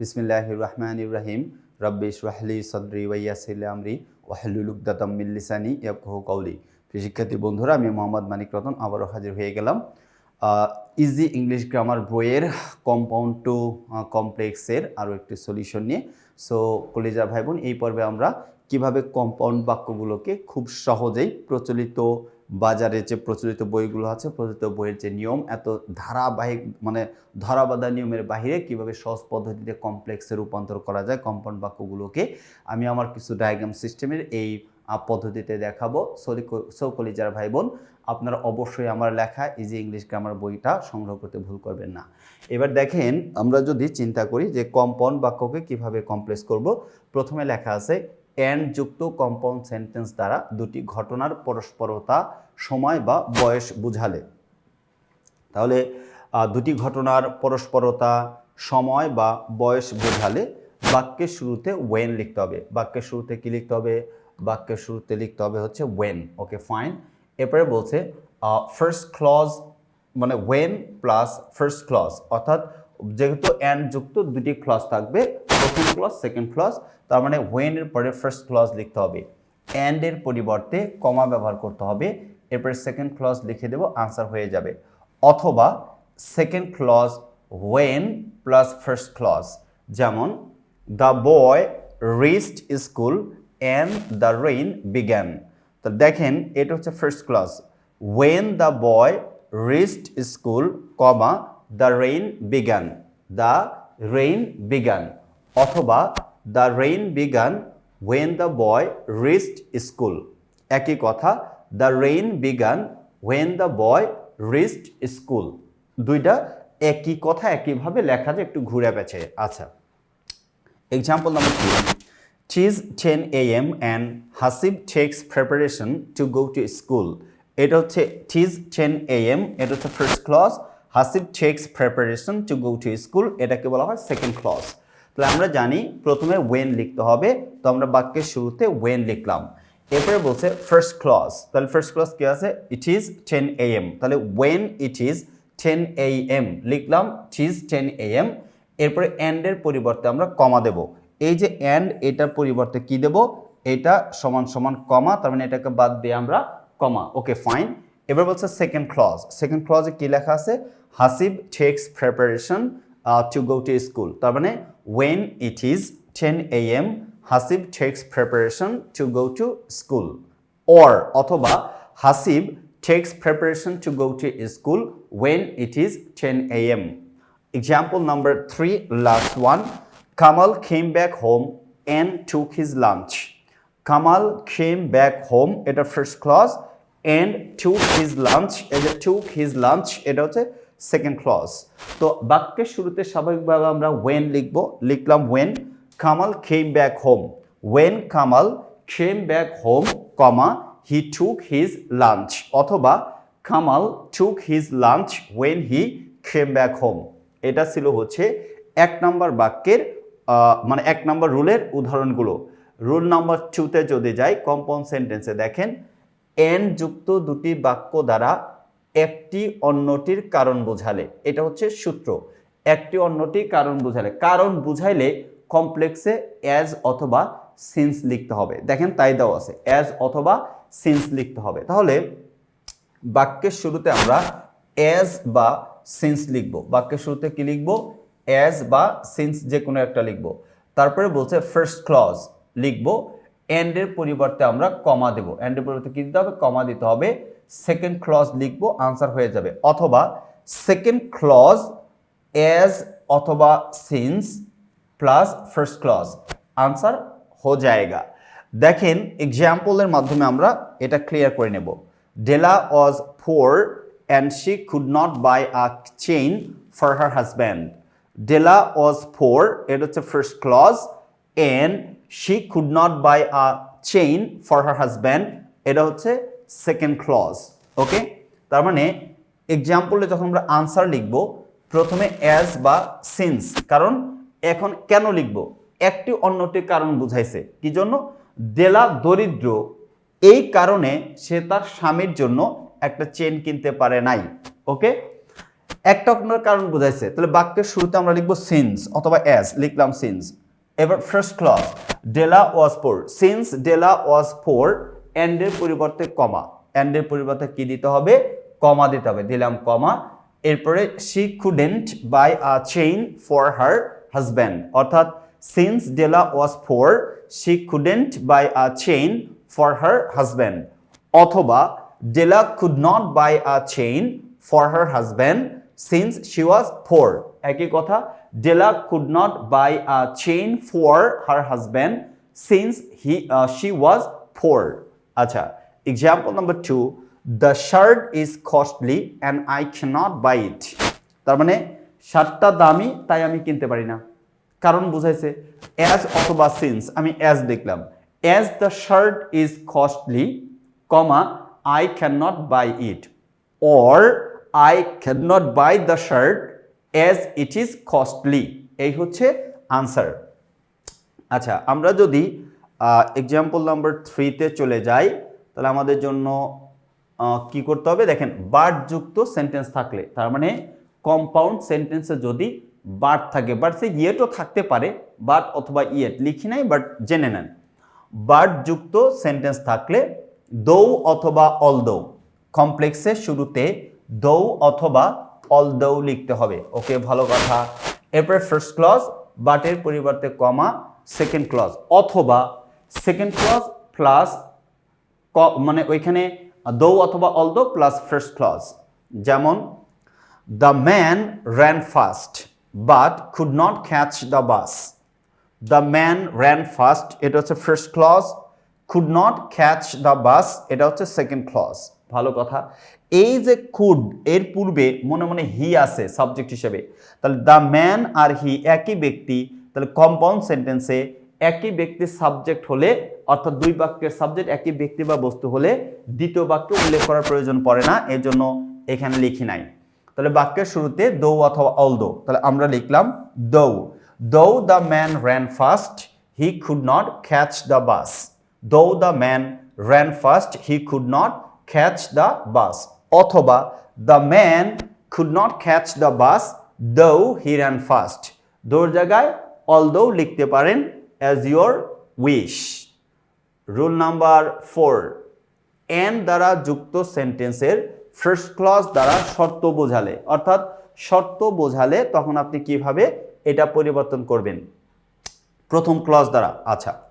বিসমিল্লাহ রহমান ইব্রাহিম রব্বি ইসরাহলি সদরি ওয়াইয়াসিল আমরি ওয়াহলুলুকদাতাম মিল্লিসানি ইয়াবকাহু কৌলি প্রিয় শিক্ষার্থী বন্ধুরা, আমি মোহাম্মদ মানিক রতন, আবারও হাজির হয়ে গেলাম। ইজি ইংলিশ গ্রামার বইয়ের কম্পাউন্ড টু কমপ্লেক্সের আরও একটি সলিউশন নিয়ে। সো কলিজা ভাই বোন এই পর্বে আমরা কীভাবে কম্পাউন্ড বাক্যগুলোকে খুব সহজেই প্রচলিত বাজারে যে প্রচলিত বইগুলো আছে, প্রচলিত বইয়ের যে নিয়ম, এত ধারাবাহিক মানে ধরাবাধা নিয়মের বাহিরে কীভাবে সহজ পদ্ধতিতে কমপ্লেক্সে রূপান্তর করা যায় কম্পাউন্ড বাক্যগুলোকে আমি আমার কিছু ডায়াগ্রাম সিস্টেমের এই পদ্ধতিতে দেখাবো। সৌকলি যারা ভাই বোন আপনারা অবশ্যই আমার লেখা ইজি ইংলিশ গ্রামার বইটা সংগ্রহ করতে ভুল করবেন না। এবার দেখেন, আমরা যদি চিন্তা করি যে কম্পাউন্ড বাক্যকে কীভাবে কমপ্লেক্স করব, প্রথমে লেখা আছে অ্যান্ড যুক্ত কম্পাউন্ড সেন্টেন্স দ্বারা দুটি ঘটনার পরস্পরতা, সময় বা বয়স বুঝালে। তাহলে দুটি ঘটনার পরস্পরতা, সময় বা বয়স বোঝালে বাক্যের শুরুতে ওয়েন লিখতে হবে। বাক্যের শুরুতে কী লিখতে হবে? বাক্যের শুরুতে লিখতে হবে হচ্ছে ওয়েন ওকে ফাইন এরপরে বলছে ফার্স্ট ক্লজ মানে ওয়েন প্লাস ফার্স্ট ক্লজ অর্থাৎ, যেহেতু অ্যান্ড যুক্ত দুটি ক্লজ থাকবে প্রথম ক্লজ সেকেন্ড ক্লজ তার মানে ওয়েন এর পরে ফার্স্ট ক্লজ লিখতে হবে। অ্যান্ড এর পরিবর্তে কমা ব্যবহার করতে হবে। এরপরে সেকেন্ড ক্লজ লিখে দেবো আনসার হয়ে যাবে। অথবা second clause when plus first clause যেমন the boy reached school and the rain began তো দেখেন, এটা হচ্ছে first clause when the boy reached school comma the rain began the rain began অথবা the rain began when the boy reached school. একই কথা, the rain began when the boy reached school. দুইটা একই কথা একইভাবে লেখা যায় একটু ঘুরে পেছে আচ্ছা Example number two. Tis 10 a.m. And Hasib takes preparation to go to school এটা হচ্ছে টিজ টেন এ এম এটা হচ্ছে first clause Hasib takes preparation to go to school এটাকে বলা হয় সেকেন্ড ক্লজ তাহলে আমরা জানি প্রথমে ওয়েন লিখতে হবে, তো আমরা বাক্যের শুরুতে ওয়েন লিখলাম। এরপরে বলছে ফার্স্ট ক্লজ তাহলে ফার্স্ট ক্লজ কি আছে? It is ten A M তাহলে when it is ten A M লিখলাম it is ten A M এরপরে অ্যান্ডের পরিবর্তে আমরা কমা দেব। এই যে অ্যান্ড এটার পরিবর্তে কি দেব? এটা সমান সমান কমা তার মানে এটাকে বাদ দিয়ে আমরা কমা ওকে ফাইন এবার বলছে সেকেন্ড ক্লজ সেকেন্ড ক্লজে কি লেখা আছে? Hasib takes preparation to go to school তার মানে when it is ten A M Hasib takes preparation to go to school or অথবা Hasib takes preparation to go to school when it is ten A M example number three last one Kamal came back home and took his lunch Kamal came back home এটা first clause and took his lunch এটা took his lunch এটা হচ্ছে second clause তো বাক্যের শুরুতে স্বাভাবিকভাবে আমরা when লিখব। লিখলাম when Kamal came back home when Kamal came back home comma he took his lunch অথবা Kamal took his lunch when he came back home এটা ছিল হচ্ছে এক নম্বর বাক্যের মানে এক নম্বর রুলের উদাহরণগুলো। রুল নাম্বার টুতে যদি যাই কম্পাউন্ড সেন্টেন্সে দেখেন, এন যুক্ত দুটি বাক্য দ্বারা একটি অন্যটির কারণ বোঝালে। এটা হচ্ছে সূত্র। একটি অন্যটি কারণ বোঝালে। কারণ বুঝাইলে কমপ্লেক্সে অ্যাজ অথবা সিন্স লিখতে হবে। দেখেন, তাই দেওয়া আছে। অ্যাজ অথবা সিন্স লিখতে হবে। তাহলে বাক্যের শুরুতে আমরা অ্যাজ বা সিন্স লিখব। বাক্যের শুরুতে কি লিখব? অ্যাজ বা সিন্স যে কোনো একটা লিখব। তারপরে বলছে ফার্স্ট ক্লজ লিখব। এন্ডের পরিবর্তে আমরা কমা দেব। এন্ডের পরিবর্তে কি দিতে হবে? কমা দিতে হবে। সেকেন্ড ক্লজ লিখব আনসার হয়ে যাবে। অথবা সেকেন্ড ক্লজ অ্যাজ অথবা since plus first clause answer হো জায়গা দেখেন এক্সাম্পলের মাধ্যমে আমরা এটা ক্লিয়ার করে নেব। Della was poor and she could not buy a chain for her husband Della was poor এটা হচ্ছে first clause and she could not buy a chain for her husband এটা হচ্ছে সেকেন্ড ক্লজ ওকে তার মানে এক্সাম্পলে যখন আমরা answer লিখব, প্রথমে অ্যাজ বা সিন্স কারণ এখন কেন লিখব? একটি অন্যটি কারণ বুঝাইছে। কি জন্য? দেলা দরিদ্র, এই কারণে সে তার স্বামীর জন্য একটা চেন কিনতে পারে নাই ওকে একটা আপনার কারণ বুঝাইছে। তাহলে বাক্যের শুরুতে আমরা লিখব সিন্স অথবা অ্যাজ লিখলাম সিন্স এবার first clause Della was poor since Della was poor এন্ডের পরিবর্তে কমা। এন্ডের পরিবর্তে কি দিতে হবে? কমা দিতে হবে। দিলাম কমা। এরপরে she couldn't buy a chain for her husband অর্থাৎ since Della was poor she couldn't buy a chain for her husband অথবা Della could not buy a chain for her husband since she was poor একই কথা Della could not buy a chain for her husband since he she was poor আচ্ছা example number two the shirt is costly and I can't buy it তার মানে শার্টটা দামি, তাই আমি কিনতে পারি না। কারণ বুঝাইছে অ্যাজ অথবা সিন্স আমি অ্যাজ দেখলাম। As the shirt is costly comma I can not buy it or I can not buy the shirt as it is costly এই হচ্ছে আনসার আচ্ছা আমরা যদি এক্সাম্পল নাম্বার থ্রিতে চলে যাই, তাহলে আমাদের জন্য কি করতে হবে? দেখেন বার্ডযুক্ত সেন্টেন্স থাকলে, তার মানে কম্পাউন্ড সেন্টেন্সে যদি বার্ড থাকে বাট সে ইয়েটও থাকতে পারে বাট অথবা ইয়েট, লিখি নাই বাট জেনে নেন। বার্ডযুক্ত সেন্টেন্স থাকলে, দৌ অথবা অলদৌ কমপ্লেক্সের শুরুতে দৌ অথবা অলদৌ লিখতে হবে। ওকে, ভালো কথা। এরপরে ফার্স্ট ক্লজ বাটের পরিবর্তে কমা সেকেন্ড ক্লজ অথবা সেকেন্ড ক্লজ প্লাস ক মানে ওইখানে দৌ অথবা অলদো প্লাস ফার্স্ট ক্লজ যেমন the man ran fast but could not catch the bus the man ran fast এটা হচ্ছে first clause could not catch the bus এটা হচ্ছে সেকেন্ড ক্লজ ভালো কথা। এই যে কুড এর পূর্বে মনে মনে হি আছে সাবজেক্ট হিসেবে। তাহলে দ্য ম্যান আর হি একই ব্যক্তি। তাহলে কম্পাউন্ড সেন্টেন্সে একই ব্যক্তির সাবজেক্ট হলে, অর্থাৎ দুই বাক্যের সাবজেক্ট একই ব্যক্তি বা বস্তু হলে দ্বিতীয় বাক্য উল্লেখ করার প্রয়োজন পড়ে না এর জন্য এখানে লিখি নাই। তাহলে বাক্যের শুরুতে দৌ অথবা অল দৌ তাহলে আমরা লিখলাম though. Though the man ran fast, he could not catch the bus. Though the man ran fast, he could not catch the bus. অথবা the man could not catch the bus, though he ran fast. দৌর জায়গায় although লিখতে পারেন as your wish rule number four and দ্বারা যুক্ত সেন্টেন্সের first clause দ্বারা শর্ত বোঝালে। অর্থাৎ শর্ত বোঝালে তখন আপনি কীভাবে এটা পরিবর্তন করবেন? প্রথম ক্লজ দ্বারা। আচ্ছা।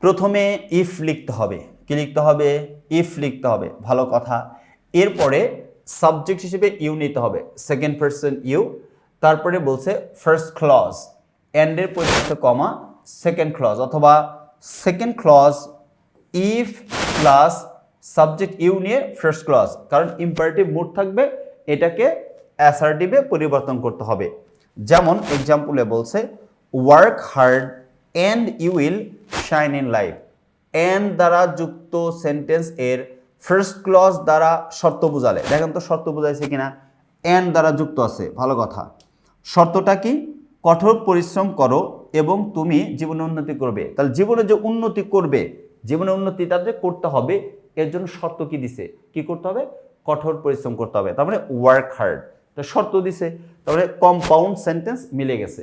প্রথমে ইফ লিখতে হবে। কি লিখতে হবে? ইফ লিখতে হবে। ভালো কথা। এরপরে সাবজেক্ট হিসেবে ইউ নিতে হবে। সেকেন্ড পার্সন ইউ তারপরে বলছে ফার্স্ট ক্লজ এন্ডের পরিবর্তে কমা সেকেন্ড ক্লজ অথবা second clause if plus subject you নিয়ে ফার্স্ট ক্লজ কারণ ইম্পারেটিভ মুড থাকবে, এটাকে অ্যাসার্টিভে পরিবর্তন করতে হবে। যেমন এক্সাম্পলে বলছে work hard and you will shine in life and দ্বারা যুক্ত সেন্টেন্স এর ফার্স্ট ক্লজ দ্বারা শর্ত বোঝালে। দেখেন তো শর্ত বোঝাইছে কিনা? অ্যান্ড দ্বারা যুক্ত আছে, ভালো কথা। শর্তটা কি? কঠোর পরিশ্রম করো এবং তুমি জীবনে উন্নতি করবে। তাহলে জীবনে যে উন্নতি করবে, জীবনে উন্নতি যে করতে হবে, এর জন্য শর্ত কি দিছে? কি করতে হবে? কঠোর পরিশ্রম করতে হবে। তার মানে ওয়ার্ক হার্ড তো শর্ত দিছে তারপরে কম্পাউন্ড সেন্টেন্স মিলে গেছে।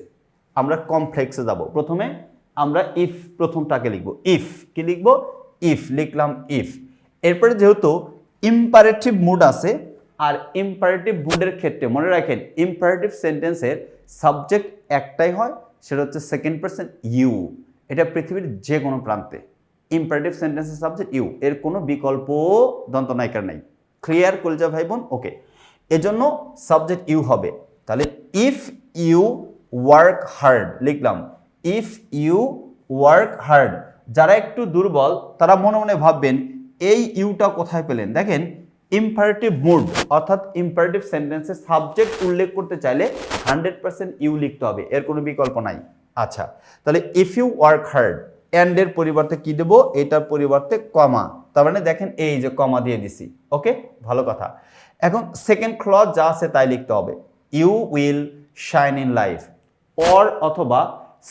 আমরা কমপ্লেক্সে যাব। প্রথমে আমরা ইফ প্রথমটাকে লিখব। ইফ কি লিখব? ইফ লিখলাম ইফ এরপরে যেহেতু ইম্পারেটিভ মুড আছে, আর ইম্পারেটিভ মুডের ক্ষেত্রে মনে রাখেন ইম্পারেটিভ সেন্টেন্সের সাবজেক্ট একটাই হয় সেটা হচ্ছে সেকেন্ড পার্সন ইউ এটা পৃথিবীর যে কোনো প্রান্তে। ইম্পারেটিভ সেন্টেন্সের সাবজেক্ট ইউ এর কোনো বিকল্প দন্তনায়িকার নাই। ক্লিয়ার কলজা ভাই বোন ওকে এজন্য সাবজেক্ট ইউ হবে। তাহলে ইফ ইউ ওয়ার্ক হার্ড লিখলাম। ইফ ইউ ওয়ার্ক হার্ড যারা একটু দুর্বল, তারা মনে মনে ভাববেন, এই ইউটা কোথায় পেলেন? দেখেন ইম্পারেটিভ মুড অর্থাৎ ইম্পারেটিভ সেন্টেন্সে সাবজেক্ট উল্লেখ করতে চাইলে হান্ড্রেড পার্সেন্ট ইউ লিখতে হবে, এর কোনো বিকল্প নাই। আচ্ছা তাহলে ইফ ইউ ওয়ার্ক হার্ড অ্যান্ডের পরিবর্তে কি দেবো? এটার পরিবর্তে কমা তার মানে দেখেন এই যে কমা দিয়ে দিছি ওকে ভালো কথা। এখন সেকেন্ড ক্লজ যা আছে তাই লিখতে হবে you will shine in life or অথবা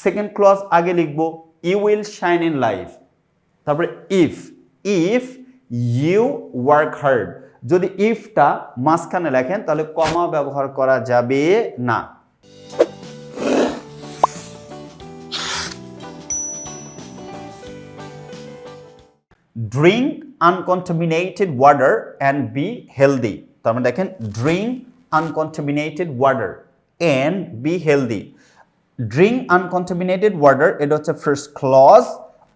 সেকেন্ড ক্লজ আগে লিখব you will shine in life তারপরে if if you work hard যদি ইফটা মাঝখানে লেখেন, তাহলে কমা ব্যবহার করা যাবে না। Drink uncontaminated water and be healthy তার মানে দেখেন drink uncontaminated water and be healthy drink uncontaminated water এটা হচ্ছে ফার্স্ট ক্লজ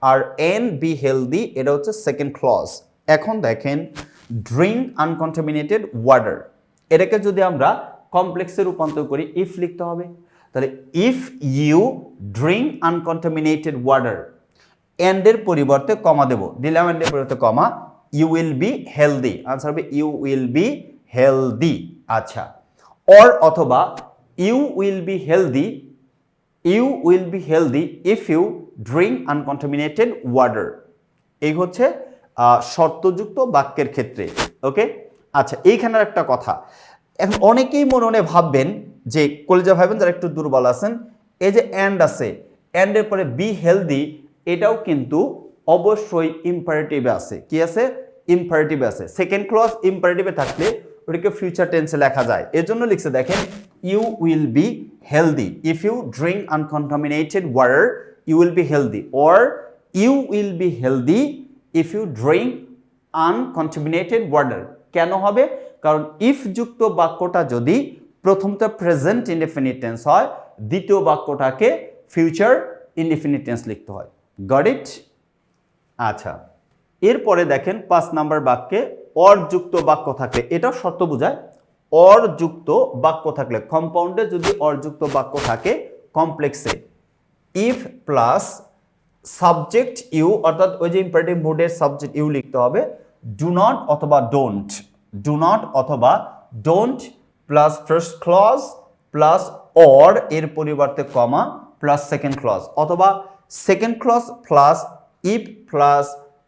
আর এন বি হেলদি এটা হচ্ছে সেকেন্ড ক্লজ এখন দেখেন ড্রিঙ্ক আনকন্টামিনেটেড ওয়াটার এটাকে যদি আমরা কমপ্লেক্সে রূপান্তর করি ইফ লিখতে হবে, তাহলে if you drink uncontaminated water এন্ডের পরিবর্তে কমা দেব। দিলাম এন্ডের পরিবর্তে comma you will be healthy answer হবে ইউ উইল বি হেলদি আচ্ছা। অর অথবা you will be healthy you will be healthy if you drink uncontaminated water এই হচ্ছে শর্তযুক্ত বাক্যের ক্ষেত্রে ওকে আচ্ছা এইখানের একটা কথা। এখন অনেকেই মনে ভাববেন যে, কলেজা ভাইবেন যারা একটু দুর্বল আছেন, এই যে অ্যান্ড আছে অ্যান্ডের পরে বি হেলদি এটাও কিন্তু অবশ্যই ইম্পারেটিভে আছে। কি আছে? ইম্পারেটিভে আছে। সেকেন্ড ক্লজ ইম্পারেটিভে থাকলে ওটাকে ফিউচার টেন্সে লেখা যায়। এজন্য লিখছে, দেখেন you will be healthy if you drink uncontaminated water you will be healthy or you will be healthy if you drink uncontaminated water কেন হবে? কারণ ইফ যুক্ত বাক্যটা যদি প্রথমটা প্রেজেন্ট ইনডেফিনিট টেন্স হয়, দ্বিতীয় বাক্যটাকে ফিউচার ইনডেফিনিট টেন্স লিখতে হয়। গড ইট আচ্ছা। এরপরে দেখেন পাঁচ নাম্বার বাক্যে অর যুক্ত বাক্য থাকলে এটাও শর্ত বোঝায় অর যুক্ত বাক্য থাকলে কম্পাউন্ডে যদি অর যুক্ত বাক্য থাকে কমপ্লেক্সে ইফ প্লাস সাবজেক্ট ইউ অর্থাৎ ওই যে ইম্পারেটিভ মুডের সাবজেক্ট ইউ লিখতে হবে ডু নট অথবা ডোন্ট ডু নট অথবা don't plus first clause plus or এর পরিবর্তে কমা প্লাস সেকেন্ড ক্লজ অথবা second clause plus if plus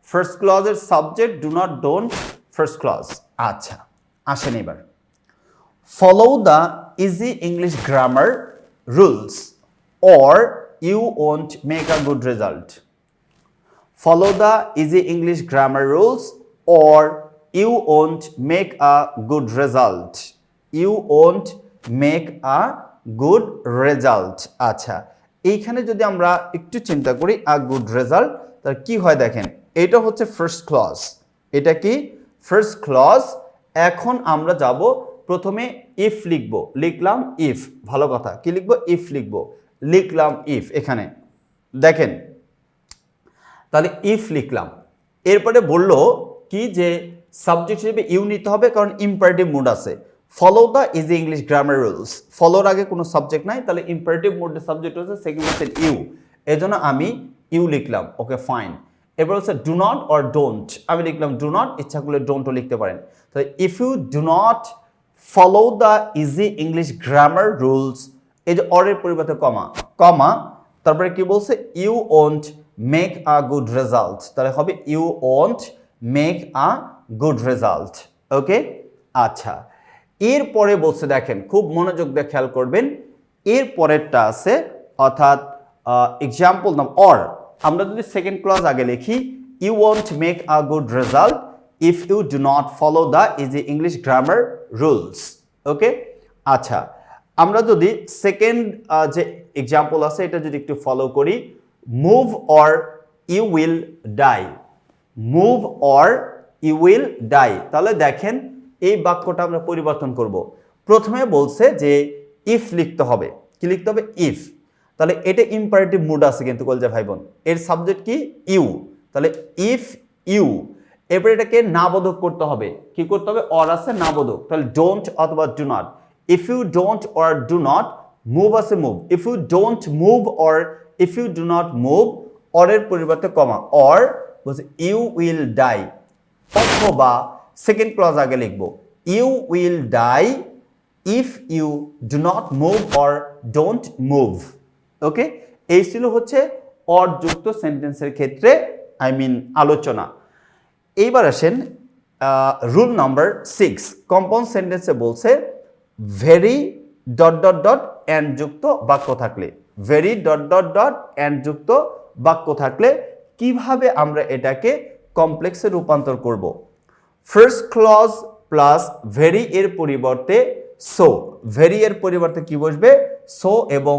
first ক্লজের subject do not don't first clause আচ্ছা আসেন এবার। Follow the easy English grammar rules or you won't make a good result. Follow the easy English grammar rules or you won't make a good result. You won't make a good result. আচ্ছা এইখানে যদি আমরা একটু চিন্তা করি a good result তার কি হয় দেখেন এটা হচ্ছে ফার্স্ট ক্লজ এটা কি ফার্স্ট ক্লজ এখন আমরা যাব প্রথমে ইফ লিখব লিখলাম ইফ ভালো কথা কি লিখব ইফ লিখব লিখলাম ইফ এখানে। দেখেন, তাহলে ইফ লিখলাম। এরপরে বলল কি যে সাবজেক্ট হিসেবে ইউ নিতে হবে, কারণ ইম্পারেটিভ মুড আছে। Follow the easy English grammar rules ফলোর আগে কোনো সাবজেক্ট নাই, তাহলে ইম্পারেটিভ মুডের সাবজেক্ট হচ্ছে সেকেন্ড হচ্ছে ইউ এজন্য আমি ইউ লিখলাম। ওকে ফাইন এবার হচ্ছে ডু নট অর ডোন্ট আমি লিখলাম ডু নট ইচ্ছা করলে ডোন্টও লিখতে পারেন। তাহলে if you do not follow the easy English grammar rules এই যে অরের পরিবর্তে কমা কমা তারপরে কি বলছে? You won't make a good result তাহলে হবে you won't make a good result okay আচ্ছা। এরপরে বলছে, দেখেন, খুব মনোযোগ দিয়ে খেয়াল করবেন এর পরেরটা আছে, অর্থাৎ এক্সাম্পল নাম অর আমরা যদি সেকেন্ড ক্লাস আগে লিখি you won't make a good result if you do not follow the easy English grammar rules okay আচ্ছা। আমরা যদি সেকেন্ড যে এক্সাম্পল আছে, এটা যদি একটু ফলো করি move or you will die move or you will die তাহলে দেখেন, এই বাক্যটা আমরা পরিবর্তন করব। প্রথমে বলছে যে ইফ লিখতে হবে। কি লিখতে হবে? ইফ তাহলে এটা ইম্পারেটিভ মুড আছে কিন্তু, কলজা ভাই বোন এর সাবজেক্ট কি? ইউ তাহলে ইফ ইউ এরপরে এটাকে নাবোধক করতে হবে। কি করতে হবে? অর আছে নাবোধক। তাহলে ডোন্ট অথবা do not if you don't or do not move আছে move if you don't move or if you do not move অরের পরিবর্তে কমা অর বলছে ইউ উইল ডাই অথবা সেকেন্ড ক্লজ আগে লিখব। You will die if you do not move or don't move okay এই ছিল হচ্ছে অরযুক্ত সেন্টেন্সের ক্ষেত্রে আই মিন আলোচনা। এইবার আসেন রুল নাম্বার সিক্স কম্পাউন্ড সেন্টেন্সে বলছে very dot dot dot and যুক্ত বাক্য থাকলে, very dot dot dot and যুক্ত বাক্য থাকলে কীভাবে আমরা এটাকে কমপ্লেক্সে রূপান্তর করব? ফার্স্ট ক্লজ প্লাস ভেরি এর পরিবর্তে সো ভেরি এর পরিবর্তে কি বসবে? সো এবং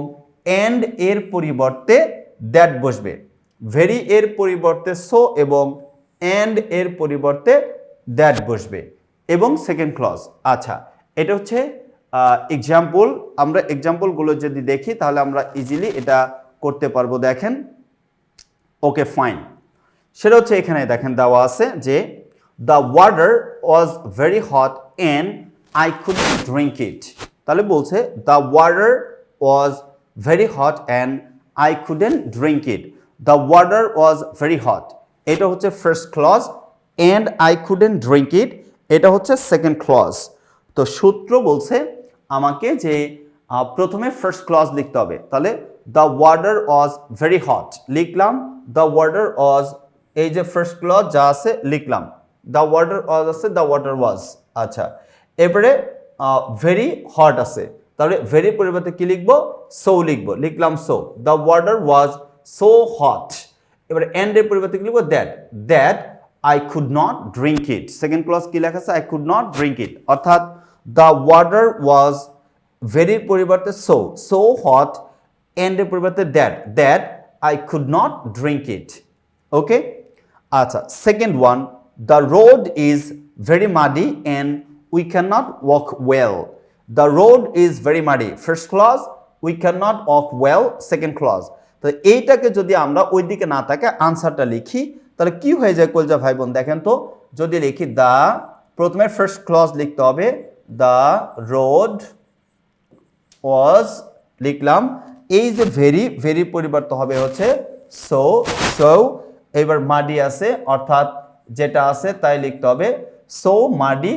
এন্ড এর পরিবর্তে দ্যাট বসবে। ভেরি এর পরিবর্তে সো এবং এন্ড এর পরিবর্তে দ্যাট বসবে। এবং সেকেন্ড ক্লজ আচ্ছা এটা হচ্ছে এক্সাম্পল আমরা এক্সাম্পলগুলো যদি দেখি, তাহলে আমরা ইজিলি এটা করতে পারব, দেখেন। ওকে ফাইন সেটা হচ্ছে এখানে, দেখেন, দেওয়া আছে যে the water was very hot and I could drink it তাহলে বলছে the water was very hot and I couldn't drink it the water was very hot এটা হচ্ছে first clause and I couldn't drink it এটা হচ্ছে second clause তো সূত্র বলছে আমাকে যে প্রথমে ফার্স্ট ক্লজ লিখতে হবে। তাহলে the water was very hot লিখলাম। দ্য ওয়ার্ডার ওয়াজ এই যে ফার্স্ট ক্লজ যা আছে, লিখলাম। দ্য ওয়ার্ডার ওয়াজ আছে দ্য ওয়াটার ওয়াজ আচ্ছা। এবারে ভেরি হট আছে। তাহলে ভেরি পরিবর্তে কি লিখব? সো লিখব। লিখলাম so the water was so hot এবারে এন্ড এর পরিবর্তে কি লিখব? That that I could not drink it second clause কি লেখা আছে? I could not drink it অর্থাৎ দ্য ওয়াটার ওয়াজ ভেরির পরিবর্তে সো সো হট এন্ড এর পরিবর্তে that that I could not drink it okay আচ্ছা second one the road is very muddy and we can not walk well the road is very muddy first clause we can not walk well second clause তো এইটাকে যদি আমরা ওই দিকে না থাকে আনসারটা লিখি, তাহলে কি হয়ে যায় কলজা ভাই বোন দেখেন তো, যদি লিখি দ্য প্রথমে ফার্স্ট ক্লজ লিখতে হবে দ্য রোড ওয়াজ লিখলাম, এই যে ভেরি ভেরি পরিবর্তন হবে হচ্ছে সো সো এবার মাডি আছে, অর্থাৎ যেটা আছে তাই লিখতে হবে সো মাডি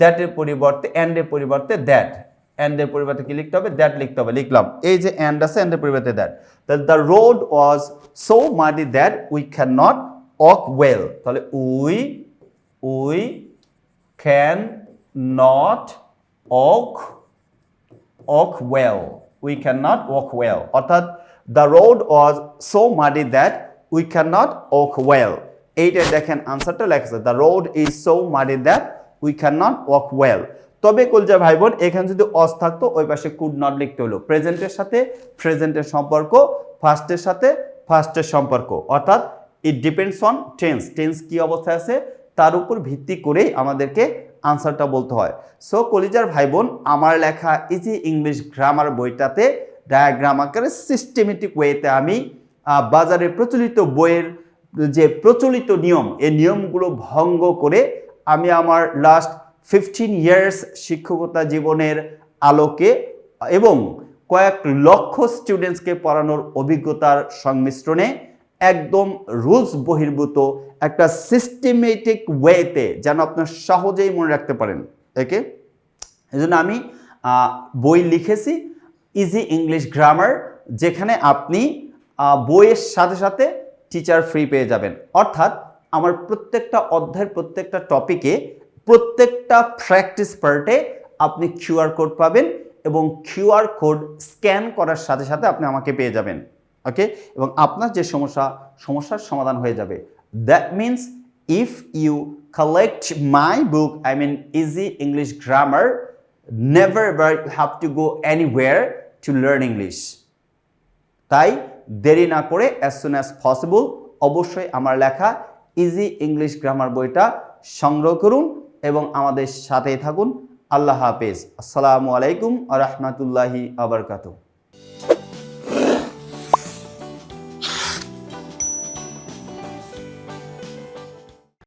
দ্যাটের পরিবর্তে অ্যান্ডের পরিবর্তে দ্যাট অ্যান্ডের পরিবর্তে কি লিখতে হবে দ্যাট লিখতে হবে, লিখলাম, এই যে অ্যান্ড আছে অ্যান্ডের পরিবর্তে দ্যাট তাহলে the road was so muddy that we can not walk well তাহলে we we can not walk walk well. We cannot walk well. অর্থাৎ, the road was so muddy that we cannot walk well. এইটা দেখেন আনসারটা লেখা the road is so muddy that we cannot walk well. তবে কলজা ভাই বোন এখানে যদি অস থাকতো, ওই পাশে কুড নট লিখতে হলো প্রেজেন্টের সাথে, প্রেজেন্টের সম্পর্ক ফার্স্টের সাথে ফার্স্টের সম্পর্ক অর্থাৎ it depends on tense tense কি অবস্থায় আছে তার উপর ভিত্তি করেই আমাদেরকে আনসারটা বলতে হয়। সো কলিজার ভাই বোন আমার লেখা ইজি ইংলিশ গ্রামার বইটাতে ডায়াগ্রাম আকারে সিস্টেমেটিক ওয়েতে আমি বাজারে প্রচলিত বইয়ের যে প্রচলিত নিয়ম, এই নিয়মগুলো ভঙ্গ করে আমি আমার লাস্ট ফিফটিন ইয়ার্স শিক্ষকতা জীবনের আলোকে এবং কয়েক লক্ষ স্টুডেন্টসকে পড়ানোর অভিজ্ঞতার সংমিশ্রণে একদম রুলস বহির্ভূত একটা সিস্টেমেটিক ওয়েতে যেন আপনার সহজেই মনে রাখতে পারেন। একে এই জন্য আমি বই লিখেছি ইজি ইংলিশ গ্রামার যেখানে আপনি বইয়ের সাথে সাথে টিচার ফ্রি পেয়ে যাবেন। অর্থাৎ আমার প্রত্যেকটা অধ্যায়ের প্রত্যেকটা টপিকে প্রত্যেকটা প্র্যাকটিস পার্টে আপনি কিউআর কোড পাবেন এবং কিউআর কোড স্ক্যান করার সাথে সাথে আপনি আমাকে পেয়ে যাবেন। ওকে এবং আপনার যে সমস্যা, সমস্যার সমাধান হয়ে যাবে। That means if you collect my book I mean easy English grammar never ever you have to go anywhere to learn English তাই দেরি না করে অ্যাজ সুন অ্যাজ পসিবল অবশ্যই আমার লেখা ইজি ইংলিশ গ্রামার বইটা সংগ্রহ করুন এবং আমাদের সাথেই থাকুন। আল্লাহ হাফেজ। আসসালামু আলাইকুম আ রহমতুল্লাহি আবরকাতু